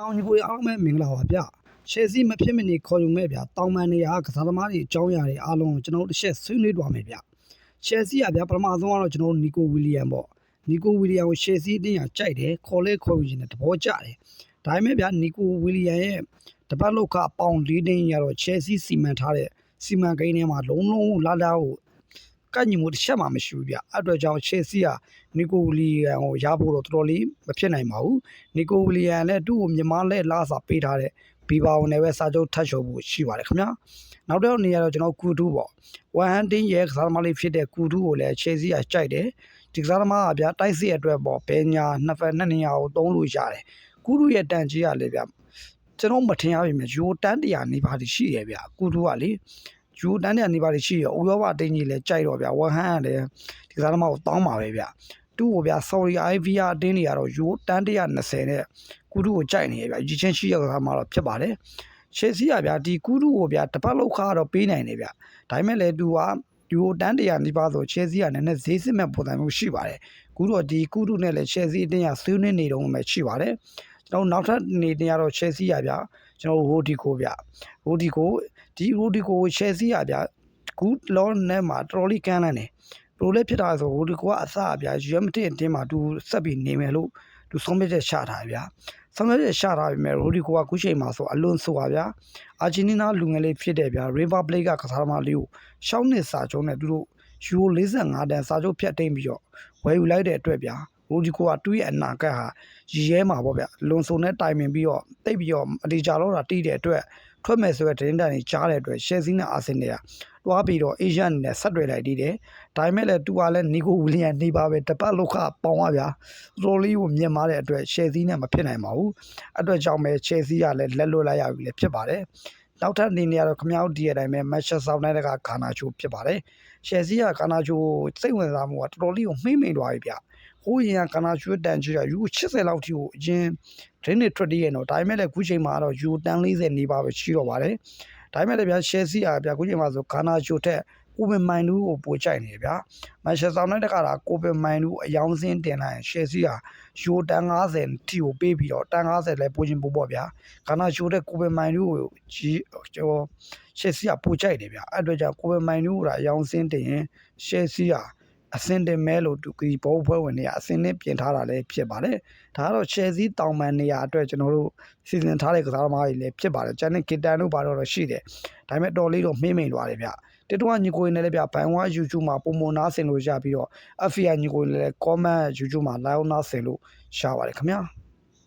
တောင်ညီကိုအားလုံးပဲမင်္ဂလာပါဗျရှယ်စီမဖြစ်မနေခေါ်ယူမဲ့ဗျတောင်မန်နေရာကစားသမားတွေအကြောင်းအရာတွေအားလုံးကိုကျွန်တော်တို့တစ်ချက်ဆွေးနွေးသွားမယ်ဗျရှယ်စီကဗျပထမဆုံးကတော့ကျွန်တော်တို့နီကိုဝီလီယံပေါ့နီကိုဝီလီယံကိုရှယ်စီအတင်းရကြိုက်တယ်ခေါ်လဲခေါ်ယူခြင်းနဲ့သဘောကျတယ်ဒါပေမဲ့ဗျနီကိုဝီလီယံရဲ့တပတ်လောက်ကအပေါင်၄သိန်းရတော့ရှယ်စီစီမံထားတဲ့စီမံကိန်းထဲမှာလုံးလုံးလာလာကို ကန့်ညီမှုတစ်ချက်မှမရှိဘူးဗျအဲ့အတွက်ကြောင့်ချယ်ဆီကနီကိုဝီလီယံကိုရဖို့တော့တော်တော်လေးမဖြစ်နိုင်ပါဘူးနီကိုဝီလီယံလည်းသူ့ကိုမြန်မာလက်လာစာပေးထားတဲ့ဘီဘာဝင်နဲ့ပဲစာချုပ်ထပ်လျှော်ဖို့ရှိပါတယ်ခင်ဗျာနောက်တော့နေရာတော့ကျွန်တော်ကူတူးပေါ့ဝမ်ဟန်တင်းရဲ့ကစားသမားလေးဖြစ်တဲ့ကူတူးကိုလည်းချယ်ဆီကကြိုက်တယ်ဒီကစားသမားကဗျာတိုက်စစ်အတွက်ပေါ့ဘယ်ညာနှစ်ဖက်နှစ်နေရာကိုသုံးလို့ရတယ်ကူတူးရဲ့တန်ကြီးကလည်းဗျာကျွန်တော်မထင်ရပါဘူးယူတန်းတရာနေပါလိရှိတယ်ဗျာကူတူးကလေ ယူတန်းတဲ့နေပါလိရှိရဥရောပတင်းကြီးလည်းကြိုက်တော့ဗျာဝဟန်ကလည်းဒီစားသမားကိုတောင်းပါပဲဗျာသူ့ကိုဗျာ Saudi Arabia အတင်းတွေကတော့ယူတန်း120နဲ့ကုတုကိုကြိုက်နေရဗျာရည်ချင်းရှိရကစားမှာတော့ဖြစ်ပါတယ်ရှေ့စီကဗျာဒီကုတုကိုဗျာတပတ်လောက်ခါတော့ပေးနိုင်တယ်ဗျာဒါပေမဲ့လည်းသူကယူတန်း100နီးပါးဆိုချဲစီကလည်းနည်းနည်းဈေးစစ်မဲ့ပုံစံမျိုးရှိပါတယ်ကုတုကဒီကုတုနဲ့လည်းချဲစီအတင်းရဆွေးနွေးနေတော့မှရှိပါတယ်ကျွန်တော်နောက်ထပ်နေနေရတော့ချဲစီရဗျာ ကျွန်တော်ဟိုဒီကိုဗျာဟိုဒီကိုဒီရိုဒီကိုရှယ်စီရဗျာကူလောနဲ့မှာတော်တော်လေးကမ်းလန်းတယ်ဘလိုလဲဖြစ်တာဆိုရိုဒီကိုကအစဗျာရွက်မတင်အတင်းမှာသူဆက်ပြီးနေမယ်လို့သူဆုံးဖြတ်ချက်ချတာဗျာဆုံးဖြတ်ချက်ချတာပြီမဲ့ရိုဒီကိုကခုချိန်မှာဆိုအလွန်ဆိုပါဗျာအာဂျင်နီးနားလူငယ်လေးဖြစ်တယ်ဗျာရီဗာပလိတ်ကကစားသမားလေးကိုရှောင်းနှစ်စာချုပ်နဲ့သူတို့ယူ45တန်စာချုပ်ဖြတ်သိမ်းပြီးတော့ဝယ်ယူလိုက်တဲ့အတွက်ဗျာ ရိုဒီကိုကသူ့ရဲ့အနာဂတ်ဟာရည်ရဲမှာပေါ့ဗျာလွန်ဆုံနဲ့တိုင်ပင်ပြီးတော့တိတ်ပြီးတော့အတီချာတော့တာတီးတဲ့အတွက်ထွက်မယ်ဆိုတဲ့တင်းတန်ကြီးကြားတဲ့အတွက်ရှယ်စီနဲ့အာဆင်နယ်ကတွားပြီးတော့အေရှန်နဲ့ဆက်တွေ့လိုက်တည်တယ်။ဒါပေမဲ့လည်းသူကလည်းနီကိုဝီလီယံနေပါပဲတပတ်လောက်ခပေါင်ပါဗျာ။ရိုလီကိုမြင်မာတဲ့အတွက်ရှယ်စီနဲ့မဖြစ်နိုင်ပါဘူး။အတွက်ကြောင့်ပဲချယ်စီကလည်းလက်လွတ်လိုက်ရပြီလေဖြစ်ပါတယ်။နောက်ထပ်အနေနဲ့ကတော့ခမောက်ဒီရဲ့အတိုင်းပဲမန်ချက်စတာယူနိုက်တက်ကဂါနာချိုဖြစ်ပါတယ်။ရှယ်စီကဂါနာချိုစိတ်ဝင်စားမှုကတော်တော်လေးကိုမှိမ့်မိန်သွားပြီဗျ။ အိုးရင်ကကနာရွှေတန်ကြီးကယူ80လောက်ထိကိုအရင်ဒရင်းတွေထွက်တည်ရတော့ဒါပေမဲ့လည်းခုချိန်မှာတော့ယူတန်40နေပါပဲရှိတော့ပါတယ်ဒါပေမဲ့လည်းဗျာရှယ်စီအားဗျာခုချိန်မှာဆိုကနာချိုထက်ကိုပင်မိုင်လူကိုပိုကြိုက်နေဗျာမန်ချက်စတာနဲ့တကတာကိုပင်မိုင်လူအယောင်စင်းတင်လိုက်ရှယ်စီဟာယူတန်90ထိကိုပေးပြီးတော့တန်90လည်းပိုချင်းပိုပေါ့ဗျာကနာချိုထက်ကိုပင်မိုင်လူကိုကြီးကျော်ရှယ်စီဟာပိုကြိုက်နေဗျာအဲ့အတွက်ကြောင့်ကိုပင်မိုင်လူကအယောင်စင်းတင်ရင်ရှယ်စီဟာ အစင်တင်မဲလို့သူဒီဘောဖွဲ့ဝင်တွေကအစင်နဲ့ပြင်ထားတာလည်းဖြစ်ပါတယ်။ဒါကတော့ Chelsea တောင်ပန်နေရာအတွက်ကျွန်တော်တို့စီစဉ်ထားတဲ့ကစားသမားတွေလည်းဖြစ်ပါတယ်။ကျန်တဲ့ကီတန်တို့ဘာတော့တော့ရှိတယ်။ဒါပေမဲ့တော်လေးတော့မှိမ့်မိန်သွားတယ်ဗျ။တစ်တော့ညီကိုရင်းနဲ့လည်းဗျဘန်ဝါ YouTube မှာပုံမနာဆင်လို့ရပြီးတော့ FIA ညီကိုရင်းလည်း comment YouTube မှာ live နာဆင်လို့ရှာပါတယ်ခင်ဗျာ။